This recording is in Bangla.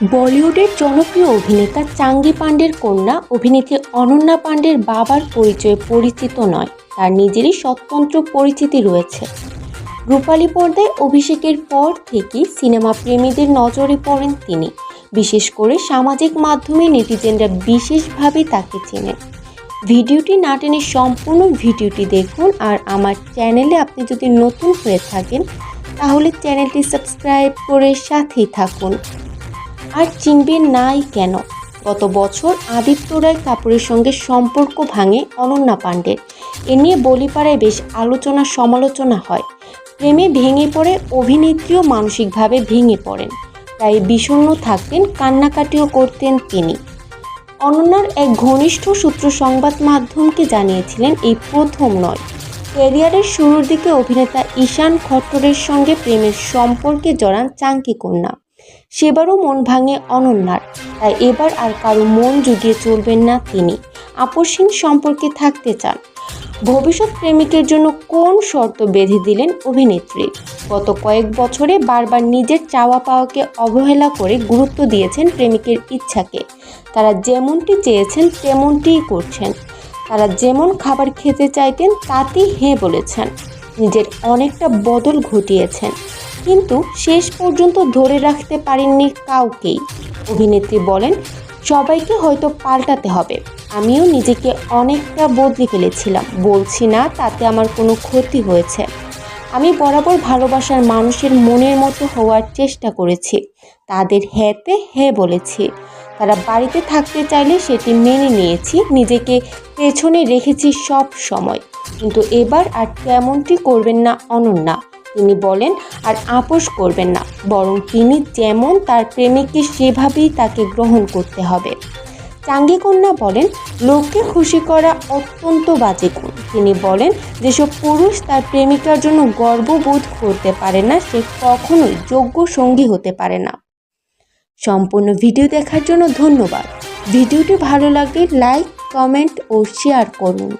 বলিউডের জনপ্রিয় অভিনেতা চাঙ্গি পাণ্ডের কন্যা অভিনেত্রী অনন্যা পাণ্ডের বাবার পরিচয়ে পরিচিত নয়। তার নিজেরই স্বতন্ত্র পরিচিতি রয়েছে। রূপালী পর্দায় অভিষেকের পর থেকেই সিনেমা প্রেমীদের নজরে পড়েন তিনি। বিশেষ করে সামাজিক মাধ্যমে নেটিজেনরা বিশেষভাবে তাকে চেনেন। ভিডিওটি না টেনে সম্পূর্ণ ভিডিওটি দেখুন আর আমার চ্যানেলে আপনি যদি নতুন হয়ে থাকেন, তাহলে চ্যানেলটি সাবস্ক্রাইব করে সাথেই থাকুন। আর চিনবেন নাই কেন? গত বছর আদিত্য রায় কাপুরের সঙ্গে সম্পর্ক ভাঙে অনন্যা পাণ্ডের। এ নিয়ে বলিপাড়ায় বেশ আলোচনা সমালোচনা হয়। প্রেমে ভেঙে পড়ে অভিনেত্রীও মানসিকভাবে ভেঙে পড়েন। তাই বিষণ্ণ থাকতেন, কান্নাকাটিও করতেন তিনি। অনন্যার এক ঘনিষ্ঠ সূত্র সংবাদ মাধ্যমকে জানিয়েছিলেন, এই প্রথম নয়। ক্যারিয়ারের শুরুর দিকে অভিনেতা ঈশান খট্টরের সঙ্গে প্রেমের সম্পর্কে জড়ান চাঙ্কি কন্যা। সেবারও মন ভাঙে অনন্যার। তাই এবার আর কারও মন জুগিয়ে চলবেন না তিনি। আপসহীন সম্পর্কে থাকতে চান। ভবিষ্যৎ প্রেমিকের জন্য কোন শর্ত বেঁধে দিলেন অভিনেত্রী? গত কয়েক বছরে বারবার নিজের চাওয়া পাওয়াকে অবহেলা করে গুরুত্ব দিয়েছেন প্রেমিকের ইচ্ছাকে। তারা যেমনটি চেয়েছেন, তেমনটিই করছেন। তারা যেমন খাবার খেতে চাইতেন, তাতেই হ্যাঁ বলেছেন। নিজের অনেকটা বদল ঘটিয়েছেন। কিন্তু শেষ পর্যন্ত ধরে রাখতে পারেননি কাউকেই। অভিনেত্রী বলেন, সবাইকে হয়তো পাল্টাতে হবে। আমিও নিজেকে অনেকটা বদলে ফেলেছিলাম। বলছি না তাতে আমার কোনো ক্ষতি হয়েছে। আমি বরাবর ভালোবাসার মানুষের মনের মতো হওয়ার চেষ্টা করেছি। তাদের হ্যাঁতে হ্যাঁ বলেছি। তারা বাড়িতে থাকতে চাইলে সেটি মেনে নিয়েছি। নিজেকে পেছনে রেখেছি সব সময়। কিন্তু এবার আর তেমনটি করবেন না অনন্যা। তিনি বলেন, আর আপোষ করবেন না, বরং তিনি যেমন তার প্রেমিককে সেভাবেই তাকে গ্রহণ করতে হবে। চাঙ্গি কন্যা বলেন, লোককে খুশি করা অত্যন্ত বাজে গুণ। তিনি বলেন, যেসব পুরুষ তার প্রেমিকার জন্য গর্ববোধ করতে পারে না, সে কখনোই যোগ্য সঙ্গী হতে পারে না। সম্পূর্ণ ভিডিও দেখার জন্য ধন্যবাদ। ভিডিওটি ভালো লাগলে লাইক, কমেন্ট ও শেয়ার করুন।